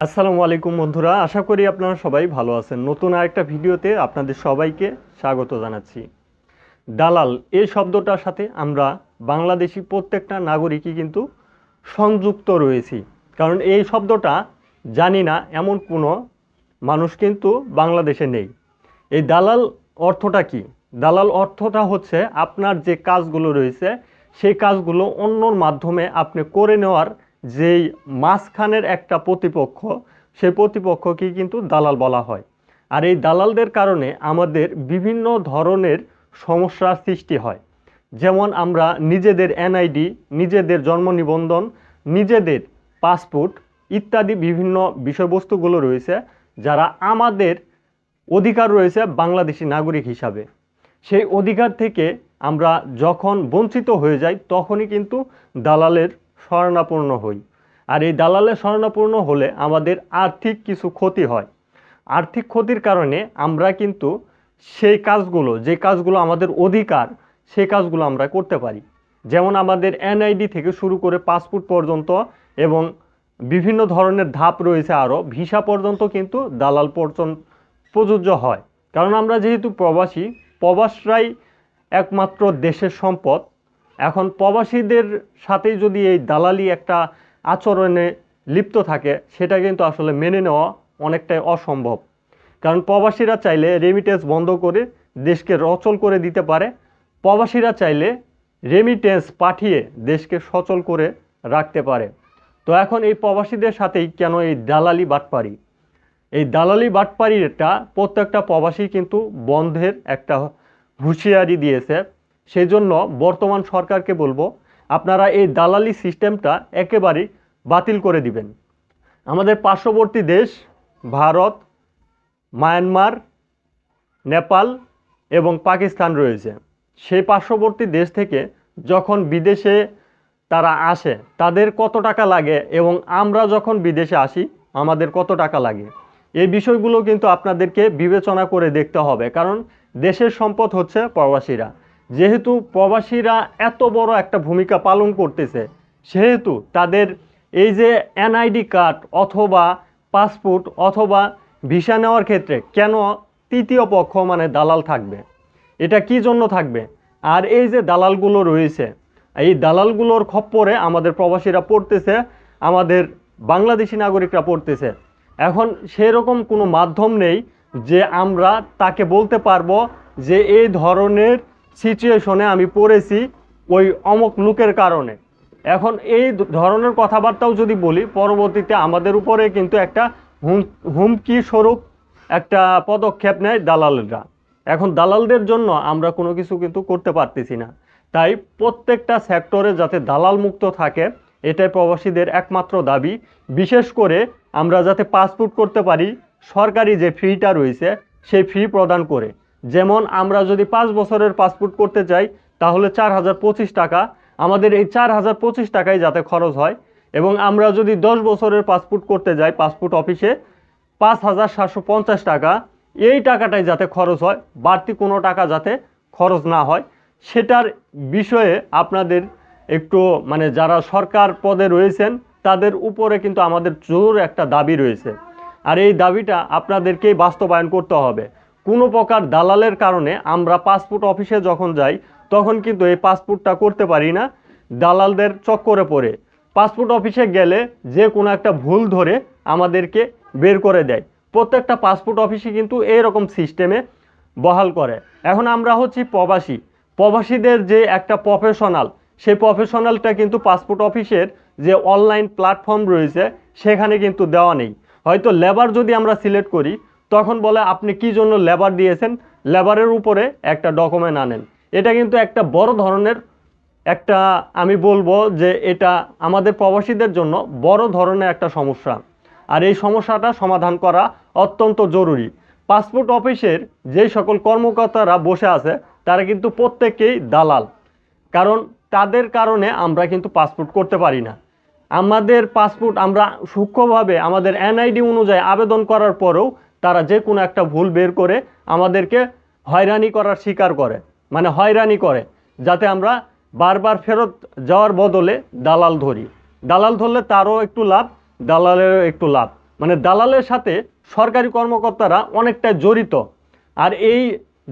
আসসালামু আলাইকুম বন্ধুরা, আশা করি আপনারা সবাই ভালো আছেন। নতুন আরেকটা ভিডিওতে আপনাদের সবাইকে স্বাগত জানাচ্ছি। দালাল এই শব্দটার সাথে আমরা বাংলাদেশি প্রত্যেকটা নাগরিকই কিন্তু সংযুক্ত রয়েছি। কারণ এই শব্দটা জানি না, এমন কোনো মানুষ কিন্তু বাংলাদেশে নেই। এই দালাল অর্থটা কি? দালাল অর্থটা হচ্ছে আপনার যে কাজগুলো রয়েছে, সেই কাজগুলো অন্যর মাধ্যমে আপনি করে নেওয়ার যেই মাঝখানের একটা প্রতিপক্ষ, সেই প্রতিপক্ষকেই কিন্তু দালাল বলা হয়। আর এই দালালদের কারণে আমাদের বিভিন্ন ধরনের সমস্যার সৃষ্টি হয়। যেমন আমরা নিজেদের এনআইডি, নিজেদের জন্ম নিবন্ধন, নিজেদের পাসপোর্ট ইত্যাদি বিভিন্ন বিষয়বস্তুগুলো রয়েছে, যারা আমাদের অধিকার রয়েছে বাংলাদেশি নাগরিক হিসাবে। সেই অধিকার থেকে আমরা যখন বঞ্চিত হয়ে যাই, তখনই কিন্তু দালালের শরণাপন্ন হই। আর এই দালালের শরণাপন্ন হলে আমাদের আর্থিক কিছু ক্ষতি হয়। আর্থিক ক্ষতির কারণে আমরা কিন্তু সেই কাজগুলো, যে কাজগুলো আমাদের অধিকার সেই কাজগুলো আমরা করতে পারি। যেমন আমাদের এনআইডি থেকে শুরু করে পাসপোর্ট পর্যন্ত এবং বিভিন্ন ধরনের ধাপ রয়েছে আরও, ভিসা পর্যন্ত কিন্তু দালাল পর্যন্ত প্রযোজ্য হয়। কারণ আমরা যেহেতু প্রবাসী, প্রবাসরাই একমাত্র দেশের সম্পদ। এখন প্রবাসীদের সাথে যদি এই দালালি একটা আচরণে লিপ্ত থাকে, সেটা কিন্তু আসলে মেনে নেওয়া অনেকটাই অসম্ভব। কারণ প্রবাসীরা চাইলে রেমিটেন্স বন্ধ করে দেশকে রচল করে দিতে পারে। প্রবাসীরা চাইলে রেমিটেন্স পাঠিয়ে দেশকে সচল করে রাখতে পারে। তো এখন এই প্রবাসীদের সাথেই কেন এই দালালি বাটপারি? এই দালালি বাটপারিটা প্রত্যেকটা প্রবাসী কিন্তু বন্ধের একটা হুঁশিয়ারি দিয়েছে। সেই জন্য বর্তমান সরকারকে বলব, আপনারা এই দালালি সিস্টেমটা একেবারেই বাতিল করে দিবেন। আমাদের পার্শ্ববর্তী দেশ, ভারত, মায়ানমার, নেপাল এবং পাকিস্তান রয়েছে। সেই পার্শ্ববর্তী দেশ থেকে যখন বিদেশে তারা আসে, তাদের কত টাকা লাগে এবং আমরা যখন বিদেশে আসি, আমাদের কত টাকা লাগে? এই বিষয়গুলো কিন্তু আপনাদেরকে বিবেচনা করে দেখতে হবে, কারণ দেশের সম্পদ হচ্ছে প্রবাসীরা। যেহেতু প্রবাসীরা এত বড় একটা ভূমিকা পালন করতেছে, সেহেতু তাদের এই যে এনআইডি কার্ড অথবা পাসপোর্ট অথবা ভিসা নেওয়ার ক্ষেত্রে কেন তৃতীয় পক্ষ মানে দালাল থাকবে? এটা কি জন্য থাকবে? আর এই যে দালালগুলো রয়েছে, এই দালালগুলোর খপ্পরে আমাদের প্রবাসীরা পড়তেছে, আমাদের বাংলাদেশি নাগরিকরা পড়তেছে। এখন সেরকম কোনো মাধ্যম নেই যে আমরা তাকে বলতে পারব যে এই ধরনের সিচুয়েশনে আমি পড়েছি ওই অমক লোকের কারণে। এখন এই ধরনের কথাবার্তাও যদি বলি, পরবর্তীতে আমাদের উপরে কিন্তু একটা হুম, হুমকি স্বরূপ একটা পদক্ষেপ নেয় দালালরা। এখন দালালদের জন্য আমরা কোনো কিছু কিন্তু করতে পারতেছি না। তাই প্রত্যেকটা সেক্টরে যাতে দালাল মুক্ত থাকে, এটাই প্রবাসীদের একমাত্র দাবি। বিশেষ করে আমরা যাতে পাসপোর্ট করতে পারি, সরকারি যে ফিটা রয়েছে, সেই ফি প্রদান করে। যেমন আমরা যদি পাঁচ বছরের পাসপোর্ট করতে চাই, তাহলে চার হাজার পঁচিশ টাকা। আমাদের এই চার হাজার পঁচিশ টাকায় যাতে খরচ হয়। এবং আমরা যদি দশ বছরের পাসপোর্ট করতে যাই, পাসপোর্ট অফিসে, পাঁচ হাজার সাতশো পঞ্চাশ টাকা। এই টাকাটাই যাতে খরচ হয়, বাড়তি কোনো টাকা যাতে খরচ না হয়। সেটার বিষয়ে আপনাদের একটু মানে যারা সরকার পদে রয়েছেন, তাদের উপরে কিন্তু আমাদের জোর একটা দাবি রয়েছে। আর এই দাবিটা আপনাদেরকেই বাস্তবায়ন করতে হবে। কোনো প্রকার দালালের কারণে আমরা পাসপোর্ট অফিসে যখন যাই, তখন কিন্তু এই পাসপোর্টটা করতে পারি না। দালালদের চক্করে পড়ে। পাসপোর্ট অফিসে গেলে যে কোনো একটা ভুল ধরে আমাদেরকে বের করে দেয়। প্রত্যেকটা পাসপোর্ট অফিসে কিন্তু এরকম সিস্টেমে বহাল করে। এখন আমরা হচ্ছি প্রবাসী। প্রবাসীদের যে একটা প্রফেশনাল সেই প্রফেশনালটা কিন্তু পাসপোর্ট অফিসের যে অনলাইন প্ল্যাটফর্ম রয়েছে, সেখানে কিন্তু দেওয়া নেই। হয়তো লেবার যদি আমরা সিলেক্ট করি তখন বলে, আপনি কি জন্য লেবার দিয়েছেন? লেবারের উপরে একটা ডকুমেন্ট আনেন। এটা কিন্তু একটা বড় ধরনের একটা, আমি বলব যে এটা আমাদের প্রবাসীদের জন্য বড় ধরনের একটা সমস্যা। আর এই সমস্যাটা সমাধান করা অত্যন্ত জরুরি। পাসপোর্ট অফিসের যেই সকল কর্মকর্তারা বসে আছে, তারা কিন্তু প্রত্যেকেই দালাল। কারণ তাদের কারণে আমরা কিন্তু পাসপোর্ট করতে পারি না। আমাদের পাসপোর্ট আমরা সূক্ষ্মভাবে আমাদের এনআইডি অনুযায়ী আবেদন করার পরেও তারা যে কোনো একটা ভুল বের করে আমাদেরকে হয়রানি করার শিকার করে মানে হয়রানি করে, যাতে আমরা বারবার ফেরত যাওয়ার বদলে দালাল ধরি। দালাল ধরলে তারও একটু লাভ, দালালেরও একটু লাভ। মানে দালালের সাথে সরকারি কর্মকর্তারা অনেকটা জড়িত। আর এই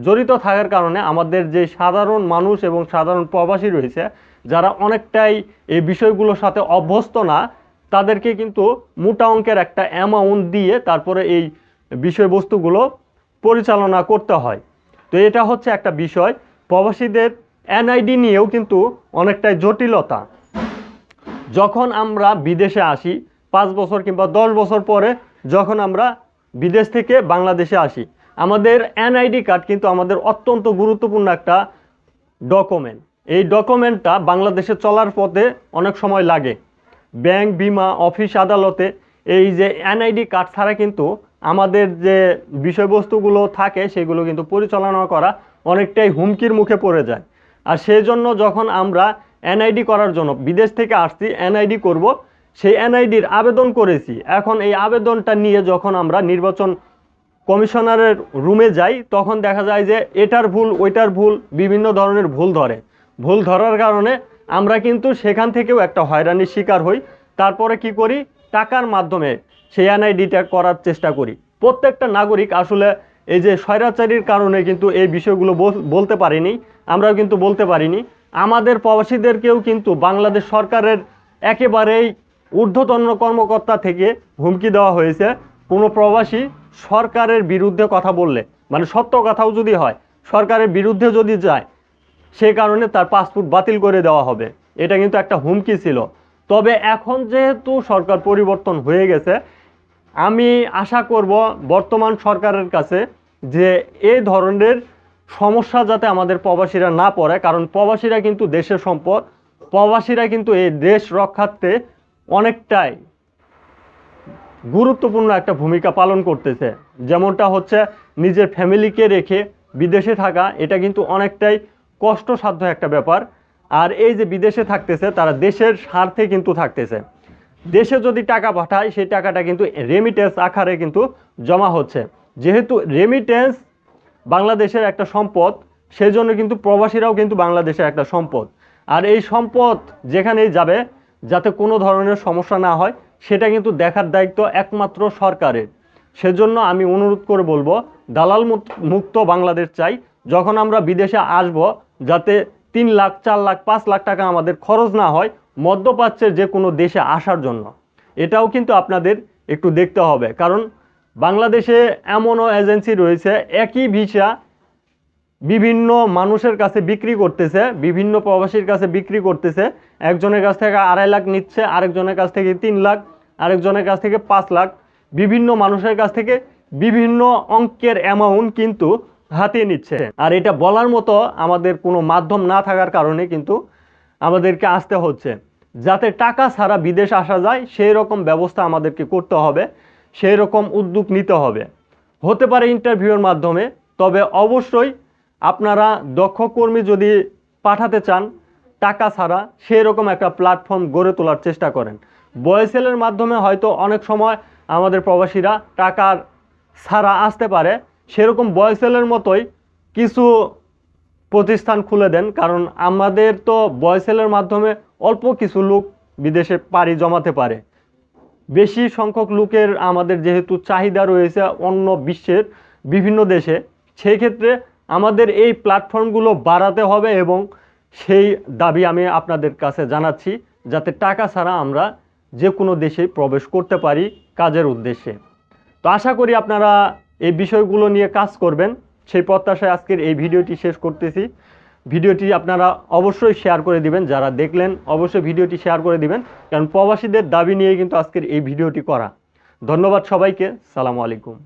জড়িত থাকার কারণে আমাদের যে সাধারণ মানুষ এবং সাধারণ প্রবাসী রয়েছে, যারা অনেকটাই এই বিষয়গুলোর সাথে অভ্যস্ত না, তাদেরকে কিন্তু মোটা অঙ্কের একটা অ্যামাউন্ট দিয়ে তারপরে এই বিষয়বস্তুগুলো পরিচালনা করতে হয়। তো এটা হচ্ছে একটা বিষয়। প্রবাসীদের এনআইডি নিয়েও কিন্তু অনেকটাই জটিলতা। যখন আমরা বিদেশে আসি, পাঁচ বছর কিংবা দশ বছর পরে যখন আমরা বিদেশ থেকে বাংলাদেশে আসি, আমাদের এনআইডি কার্ড কিন্তু আমাদের অত্যন্ত গুরুত্বপূর্ণ একটা ডকুমেন্ট এই ডকুমেন্টটা বাংলাদেশে চলার পথে অনেক সময় লাগে। ব্যাংক, বিমা, অফিস, আদালতে এই যে এনআইডি কার্ড ছাড়া কিন্তু আমাদের যে বিষয়বস্তুগুলো থাকে, সেগুলো কিন্তু পরিচালনা করা অনেকটাই হুমকির মুখে পড়ে যায়। আর সেই জন্য যখন আমরা এনআইডি করার জন্য বিদেশ থেকে আসছি, এনআইডি করব, সেই এনআইডির আবেদন করেছি। এখন এই আবেদনটা নিয়ে যখন আমরা নির্বাচন কমিশনারের রুমে যাই, তখন দেখা যায় যে এটার ভুল, ওইটার ভুল, বিভিন্ন ধরনের ভুল ধরে। ভুল ধরার কারণে আমরা কিন্তু সেখান থেকেও একটা হয়রানির শিকার হই। তারপরে কি করি? টাকার মাধ্যমে সেই এনআইডিটা করার চেষ্টা করি। প্রত্যেকটা নাগরিক আসলে এই যে স্বৈরাচারীর কারণে কিন্তু এই বিষয়গুলো বলতে পারিনি, আমরাও কিন্তু বলতে পারিনি। আমাদের প্রবাসীদেরকেও কিন্তু বাংলাদেশ সরকারের একেবারেই ঊর্ধ্বতন কর্মকর্তা থেকে হুমকি দেওয়া হয়েছে। কোনো প্রবাসী সরকারের বিরুদ্ধে কথা বললে মানে সত্য কথাও যদি হয়, সরকারের বিরুদ্ধে যদি যায় সেই কারণে তার পাসপোর্ট বাতিল করে দেওয়া হবে। এটা কিন্তু একটা হুমকি ছিল। তবে এখন যেহেতু সরকার পরিবর্তন হয়ে গেছে আমি আশা করব বর্তমান সরকারের কাছে যে এই ধরনের সমস্যা যাতে আমাদের প্রবাসীরা না পড়ে, কারণ প্রবাসীরা কিন্তু দেশের সম্পদ, প্রবাসীরা কিন্তু এই দেশ রক্ষার্থে অনেকটাই গুরুত্বপূর্ণ একটা ভূমিকা পালন করতেছে। যেমনটা হচ্ছে নিজের ফ্যামিলিকে রেখে বিদেশে থাকা, এটা কিন্তু অনেকটাই কষ্টসাধ্য একটা ব্যাপার। আর এই যে বিদেশে থাকতেছে, তারা দেশের স্বার্থে কিন্তু থাকতেছে। দেশে যদি টাকা পাঠায়, সেই টাকাটা কিন্তু রেমিটেন্স আকারে কিন্তু জমা হচ্ছে। যেহেতু রেমিটেন্স বাংলাদেশের একটা সম্পদ সেই জন্য কিন্তু প্রবাসীরাও কিন্তু বাংলাদেশের একটা সম্পদ। আর এই সম্পদ যেখানেই যাবে, যাতে কোনো ধরনের সমস্যা না হয়, সেটা কিন্তু দেখার দায়িত্ব একমাত্র সরকারের। সেজন্য আমি অনুরোধ করে বলব, দালাল মুক্ত বাংলাদেশ চাই। যখন আমরা বিদেশে আসব, যাতে তিন লাখ, চার লাখ, পাঁচ লাখ টাকা আমাদের খরচ না হয় মধ্যপ্রাচ্যের যে কোনো দেশে আসার জন্য। এটাও কিন্তু আপনাদের একটু দেখতে হবে। কারণ বাংলাদেশে এমনও এজেন্সি রয়েছে, একই ভিসা বিভিন্ন মানুষের কাছে বিক্রি করতেছে, বিভিন্ন প্রবাসীর কাছে বিক্রি করতেছে। একজনের কাছ থেকে আড়াই লাখ নিচ্ছে, আরেকজনের কাছ থেকে তিন লাখ, আরেকজনের কাছ থেকে পাঁচ লাখ। বিভিন্ন মানুষের কাছ থেকে বিভিন্ন অঙ্কের অ্যামাউন্ট কিন্তু হাতিয়ে নিচ্ছে। আর এটা বলার মতো আমাদের কোনো মাধ্যম না থাকার কারণে কিন্তু আমাদেরকে আসতে হচ্ছে। যাতে টাকা ছাড়া বিদেশ আসা যায় সেই রকম ব্যবস্থা আমাদেরকে করতে হবে সেই রকম উদ্যোগ নিতে হবে। হতে পারে ইন্টারভিউর মাধ্যমে, তবে অবশ্যই আপনারা দক্ষ কর্মী যদি পাঠাতে চান, টাকা ছাড়া সেই রকম একটা প্ল্যাটফর্ম গড়ে তোলার চেষ্টা করেন। বয়েসেলের মাধ্যমে হয়তো অনেক সময় আমাদের প্রবাসীরা টাকার ছাড়া আসতে পারে। সেরকম বয়েসেলের মতোই কিছু প্রতিষ্ঠান খুলে দেন, কারণ আমাদের তো বয়সেলের মাধ্যমে অল্প কিছু লোক বিদেশে পাড়ি জমাতে পারে। বেশি সংখ্যক লোকের আমাদের যেহেতু চাহিদা রয়েছে অন্য বিশ্বের বিভিন্ন দেশে, সেই ক্ষেত্রে আমাদের এই প্ল্যাটফর্মগুলো বাড়াতে হবে এবং সেই দাবি আমি আপনাদের কাছে জানাচ্ছি, যাতে টাকা ছাড়া আমরা যে কোনো দেশে প্রবেশ করতে পারি কাজের উদ্দেশ্যে। তো আশা করি আপনারা এই বিষয়গুলো নিয়ে কাজ করবেন। সেই প্রত্যাশায় আজকের এই ভিডিওটি শেষ করতেছি। ভিডিওটি আপনারা অবশ্যই শেয়ার করে দিবেন, যারা দেখলেন অবশ্যই ভিডিওটি শেয়ার করে দিবেন, কারণ প্রবাসীদের দাবি নিয়ে কিন্তু আজকের এই ভিডিওটি করা। ধন্যবাদ সবাইকে, সালামু আলাইকুম।